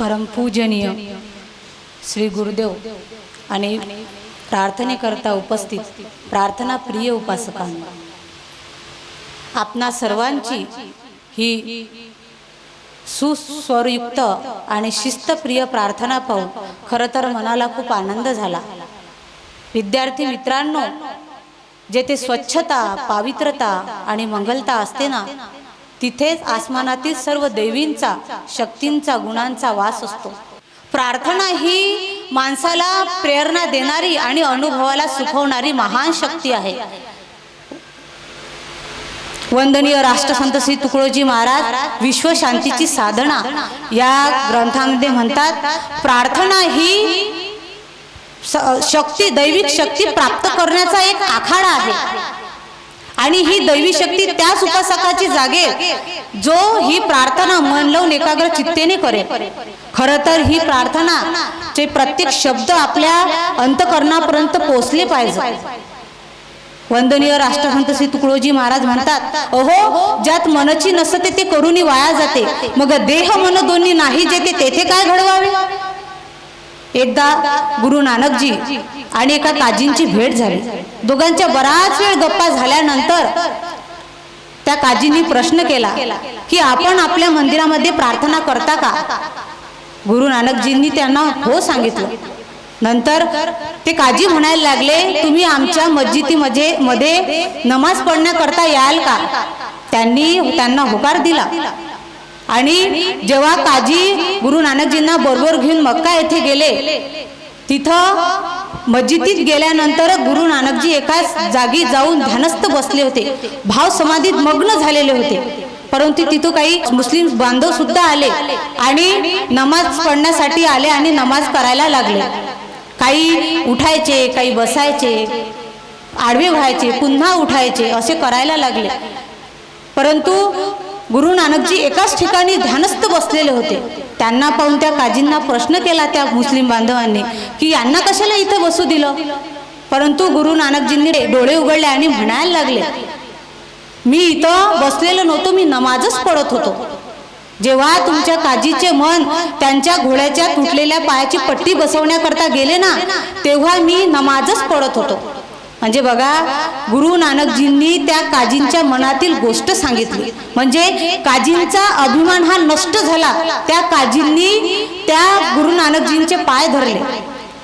परमपूजनीय श्री गुरुदेव आणि प्रार्थनेकरता उपस्थित प्रार्थना प्रिय उपासकांना आपणा सर्वांची ही सुस्वरयुक्त आणि शिस्तप्रिय प्रार्थना पाहून खरं तर मनाला खूप आनंद झाला. विद्यार्थी मित्रांनो जेथे स्वच्छता पावित्रता आणि मंगलता असते ना तिथेच आसमानातील सर्व देवींचा शक्तींचा गुणांचा वास असतो. प्रार्थना ही माणसाला प्रेरणा देणारी आणि अनुभवाला सुखवणारी महान शक्ती आहे. वंदनीय राष्ट्रसंत श्री तुकडोजी महाराज विश्वशांतीची साधना या ग्रंथामध्ये म्हणतात प्रार्थना ही शक्ती दैविक शक्ती प्राप्त करण्याचा एक आखाडा आहे. आणि ही दैवी शक्ती त्याच उपासकाची जागेल जो ही प्रार्थना मन लावून एकाग्र चित्तेने करेल. खरं तर ही प्रार्थना चे प्रत्येक शब्द आपल्या अंतकरणापर्यंत पोचले पाहिजे. वंदनीय राष्ट्रसंत श्री तुकडोजी महाराज म्हणतात अहो ज्यात मनची नसते ते करूनी वाया जाते. मग देह मन दोन्ही नाही जेते तेथे काय घडवावे? एकदा गुरु नानकजी आणि एका काजींची भेट झाली. दोघांच्या बराच वेळ गप्पा झाल्यानंतर त्या काजींनी प्रश्न केला की आपण आपल्या मंदिरामध्ये प्रार्थना करता का? गुरु नानकजींनी त्यांना हो सांगितलं. नंतर ते काजी म्हणायला लागले तुम्ही आमच्या मस्जिदीमध्ये मध्ये नमाज पडण्याकरता याल का? त्यांनी त्यांना होकार दिला. आणि जेव्हा काजी गुरु नानकजींना बरोबर घेऊन मक्का येथे गेले तिथं मस्जिदीत गेल्यानंतर गुरु नानकजी एका जागी जाऊन ध्यानस्थ बसले होते. भाव समाधीत मग्न झालेले होते. परंतु तिथं काही मुस्लिम बांधव सुद्धा आले आणि नमाज पडण्यासाठी आले आणि नमाज करायला लागले. काही उठायचे काही बसायचे आडवे व्हायचे पुन्हा उठायचे असे करायला लागले. परंतु गुरु नानकजी एकाच ठिकाणी ध्यानस्थ बसलेले होते. त्यांना पाहून त्या काजींना प्रश्न केला त्या मुस्लिम बांधवांनी की यांना कशाला इथं बसू दिलं? परंतु गुरु नानकजींनी डोळे उघडले आणि म्हणायला लागले मी इथं बसलेलो नव्हतो मी नमाजच पडत होतो. जेव्हा तुमच्या काजीचे मन त्यांच्या घोड्याच्या तुटलेल्या पायाची पट्टी बसवण्याकरता गेले ना तेव्हा मी नमाजच पडत होतो. म्हणजे बघा गुरु नानकजींनी त्या काजींच्या मनातील गोष्ट सांगितली. म्हणजे काजींचा अभिमान हा नष्ट झाला. त्या काजींनी त्या गुरु नानकजींचे पाय धरले.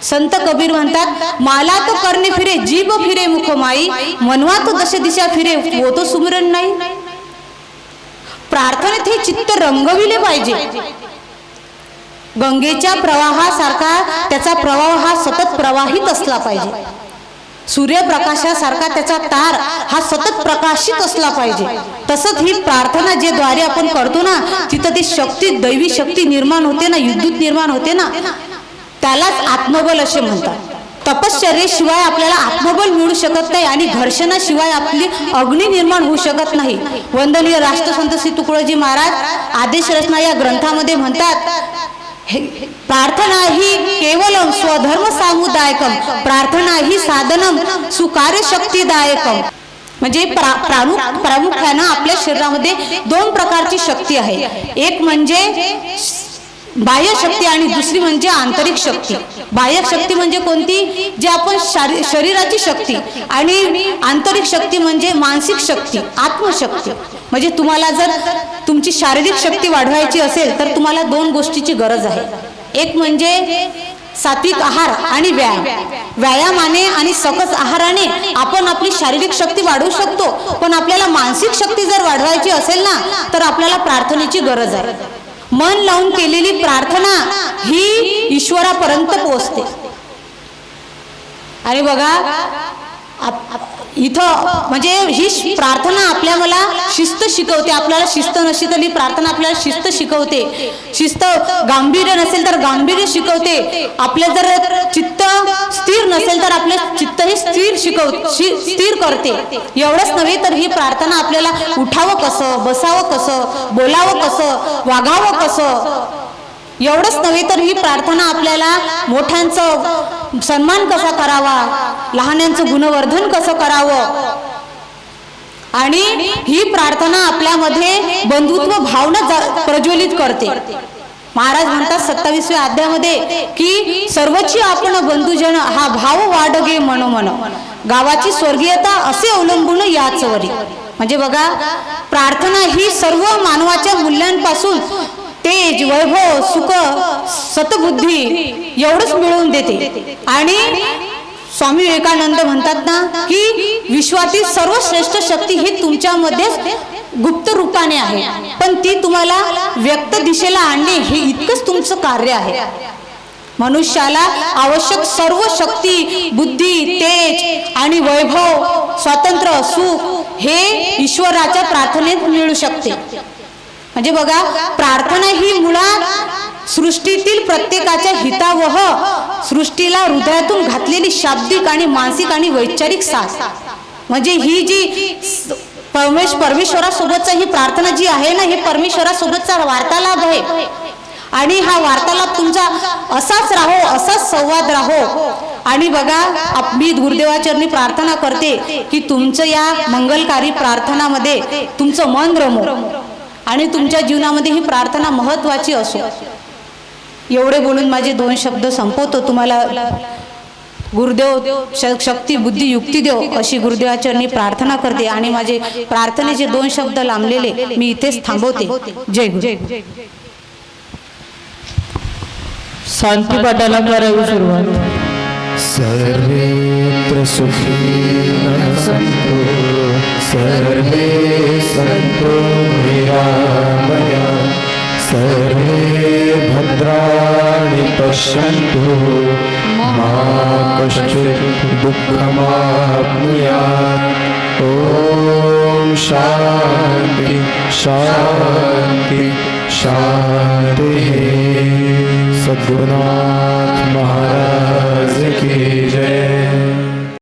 संत कबीर म्हणतात माला तो करणे फिरे जीभ फिरे मुख माई मनवा तो दश दिशा फिरे वो तो सुमिरन नाही. प्रार्थनेत हे चित्त रंगविले पाहिजे. गंगेच्या प्रवाहासारखा त्याचा प्रवाह हा सतत प्रवाहित असला पाहिजे. सूर्यप्रकाशासारखा त्याचा तार हा सतत प्रकाशित असला पाहिजे. तसंच ही प्रार्थना जे द्वारे आपण करतो ना तिथं ती शक्ती दैवी शक्ती निर्माण होते ना विद्युत निर्माण होते ना त्यालाच आत्मबल असे म्हणतात. तपश्चर्येशिवाय आपल्याला आत्मबल मिळू शकत नाही आणि घर्षणाशिवाय आपली अग्नी निर्माण होऊ शकत नाही. वंदनीय राष्ट्रसंत श्री तुकडोजी महाराज आदेश रचना या ग्रंथामध्ये म्हणतात प्रार्थना ही केवल स्वधर्म सामुदायकम प्रार्थना ही साधनम सुकार्य शक्तीदायकम म्हणजे प्रा प्रामुख प्रामुख्यानं आपल्या शरीरामध्ये दोन प्रकारची शक्ती आहे. एक म्हणजे बाह्य शक्ती आणि दुसरी म्हणजे आंतरिक शक्ती. बाह्य शक्ती म्हणजे कोणती? जे आपण शरीराची शक्ती आणि आंतरिक शक्ती म्हणजे मानसिक शक्ती आत्मशक्ती. म्हणजे तुम्हाला जर तुमची शारीरिक शक्ती वाढवायची असेल तर तुम्हाला दोन गोष्टीची गरज आहे. एक म्हणजे सात्विक आहार आणि व्यायाम. व्यायामाने आणि सकस आहाराने आपण आपली शारीरिक शक्ती वाढवू शकतो. पण आपल्याला मानसिक शक्ती जर वाढवायची असेल ना तर आपल्याला प्रार्थनेची गरज आहे. मन लावून केलेली प्रार्थना ही ईश्वरापर्यंत पोहोचते. आणि बघा इथं म्हणजे ही प्रार्थना आपल्या मला शिस्त शिकवते. आपल्याला शिस्त नसली तरी प्रार्थना आपल्याला शिस्त शिकवते. शिस्त गांभीर्य नसेल तर गांभीर्य शिकवते. आपलं जर चित्त स्थिर नसेल तर आपलं चित्त हे स्थिर शिकव शि- स्थिर करते. एवढंच नव्हे तर ही प्रार्थना आपल्याला उठावं कसं बसावं कसं बोलावं कसं वागावं कसं? एवढंच नव्हे तर ही प्रार्थना आपल्याला मोठ्यांचं सन्मान कसा करावा? लहानांचं गुणवर्धन कसं करावं? आणि ही प्रार्थना आपल्यामध्ये बंधुत्व भावना प्रज्वलित करते. महाराज म्हणतात सत्तावीसव्या अध्यामध्ये की सर्वची आपण बंधुजन हा भाव वाढगे मनोमन. गावाची स्वर्गीयता असे अवलंबून याचवरी म्हणजे बघा प्रार्थना ही सर्व मानवाच्या मूल्यांपासून तेज वैभव सुख सतबुद्धी एवढंच मिळवून देते. आणि स्वामी विवेकानंद म्हणतात ना की विश्वातील सर्वश्रेष्ठ शक्ती ही तुमच्यामध्येच गुप्त रूपाने आहे. पण ती तुम्हाला व्यक्त दिशेला आणणे हे इतकंच तुमचं कार्य आहे. मनुष्याला आवश्यक सर्व शक्ती बुद्धी तेज आणि वैभव स्वातंत्र्य सुख हे ईश्वराच्या प्रार्थनेत मिळू शकते. म्हणजे बघा प्रार्थना ही मुळात सृष्टीतील प्रत्येकाच्या हितावह सृष्टीला हृदयातून घातलेली शाब्दिक आणि मानसिक आणि वैचारिक साथ. म्हणजे ही जी परमेश परमेश्वरासोबतचा ही प्रार्थना जी आहे ना हे परमेश्वरासोबतचा वार्तालाप आहे. आणि हा वार्तालाप तुमचा असाच राहो असाच संवाद राहो. आणि बघा मी गुरुदेवाचरणी प्रार्थना करते की तुमचं या मंगलकारी प्रार्थनामध्ये तुमचं मन रमो. आणि तुमच्या जीवनामध्ये ही प्रार्थना महत्वाची असो. एवढे बोलून माझे दोन शब्द संपवतो. तुम्हाला गुरुदेव श- शक्ती बुद्धी युक्ती देव अशी गुरुदेवाचरणी प्रार्थना करते आणि माझे प्रार्थनेचे दोन शब्द लांबलेले मी इथेच थांबवते. जय गुरु. शांती पाठाला करावी सुरुवात. सर्वेत्र सुखिनः सन्तु सर्वे सन्तु निरामया सर्वे भद्राणि पश्यन्तु। मा कश्चित् दुःखमाप्नुयात्। ॐ शान्ति शान्ति शान्तिः। सद्गुणा